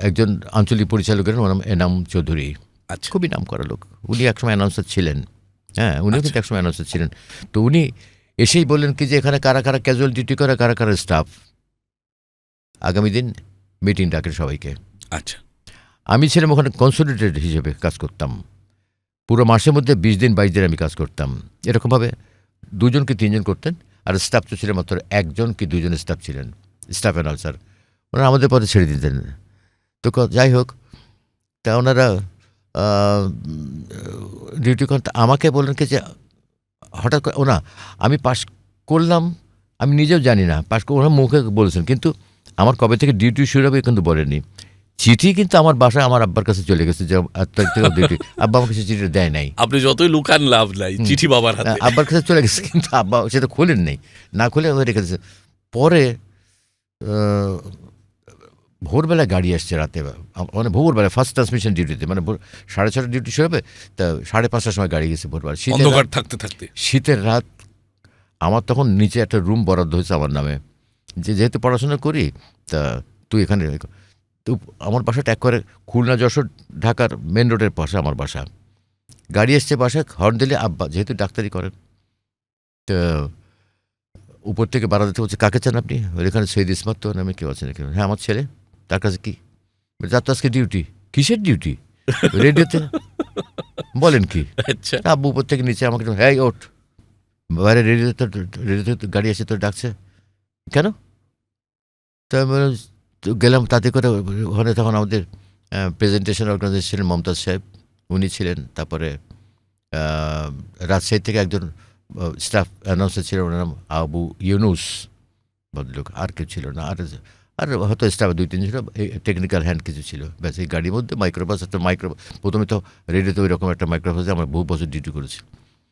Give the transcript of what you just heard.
একজন আঞ্চলিক পরিচালকের নাম এনাম চৌধুরী। আচ্ছা। খুবই নাম করা লোক। উনি একসময় অ্যানাউন্সার ছিলেন। হ্যাঁ উনিও কিন্তু একসময় অ্যানাউন্সার ছিলেন। তো উনি এসেই বললেন কি যে এখানে কারা কারা ক্যাজুয়াল ডিউটি করে কারা কারা স্টাফ আগামী দিন মিটিং ডাকেন সবাইকে। আচ্ছা। আমি ছিলাম ওখানে কনসোলিডেটেড হিসেবে কাজ করতাম। পুরো মাসের মধ্যে বিশ দিন বাইশ দিন আমি কাজ করতাম। এরকমভাবে দুজন কি তিনজন করতেন? আর স্টাফ তো ছিলেন মাত্র একজন কি দুজন স্টাফ ছিলেন? স্টাফ অ্যানাউন্সার ওনারা আমাদের পথে ছেড়ে দিতেন। তো যাই হোক তা ওনারা ডিউটি করতে আমাকে বললেন কি যে হঠাৎ করে ওনা আমি পাস করলাম আমি নিজেও জানি না পাস করে ওনার মুখে বলেছেন কিন্তু আমার কবে থেকে ডিউটি শুরু হবে কিন্তু বলেনি চিঠি কিন্তু আমার বাসায় আমার আব্বার কাছে চলে গেছে যে ডিউটি আব্বা আমার কাছে চিঠিটা দেয় নাই। আপনি যতই লুকান লাভ নাই চিঠি বাবার হাতে। আব্বার কাছে চলে গেছে কিন্তু আব্বা সেটা খোলেন নাই। না খুলে রেখে দিয়েছে পরে ভোরবেলা গাড়ি আসছে রাতে মানে ভোরবেলা ফার্স্ট ট্রান্সমিশন ডিউটিতে মানে সাড়ে ছটা ডিউটি শুরু হবে তা সাড়ে পাঁচটার সময় গাড়ি গেছে ভোরবেলা। শীতের থাকতে থাকতে। শীতের রাত আমার তখন নিচে একটা রুম বরাদ্দ হয়েছে আমার নামে। যে যেহেতু পড়াশোনা করি তা তুই এখানে। তো আমার বাসাটা এক করে খুলনা যশোর ঢাকার মেন রোডের পাশে আমার বাসা। গাড়ি এসছে বাসায় হর্ন দিলে আব্বা যেহেতু ডাক্তারি করেন তো উপর থেকে বাড়া দিতে বলছে কাকে চান আপনি? ওর এখানে সৈয়দ ইসমাত তো নামে কেউ আছেন হ্যাঁ আমার ছেলে। তার কাছে কি? যার তো আজকে ডিউটি কিসের ডিউটি রেডিওতে। বলেন কি? আচ্ছা। আব্বু উপর থেকে নিচে আমাকে হ্যাঁ ওঠ। বাইরে রেডিওতে তোর রেডিওতে তো গাড়ি এসে তোর ডাকছে। কেন? তো তো গেলাম তাতে করে ওখানে তখন আমাদের প্রেজেন্টেশন অর্গানাইজেশন ছিলেন মমতাজ সাহেব উনি ছিলেন। তারপরে রাজশাহী থেকে একজন স্টাফ অ্যানাউন্সার ছিলেন ওনার নাম আবু ইউনুস। ভদ্রলোক আর কেউ ছিল না। আর আর হয়তো স্টাফ দুই তিনজন টেকনিক্যাল হ্যান্ড কিছু ছিল। ব্যাস, এই গাড়ির মধ্যে মাইক্রোবাস একটা মাইক্রো প্রথমে তো রেডিওতে ওই রকম একটা মাইক্রোবাসে আমার বহু বছর ডিউটি করেছি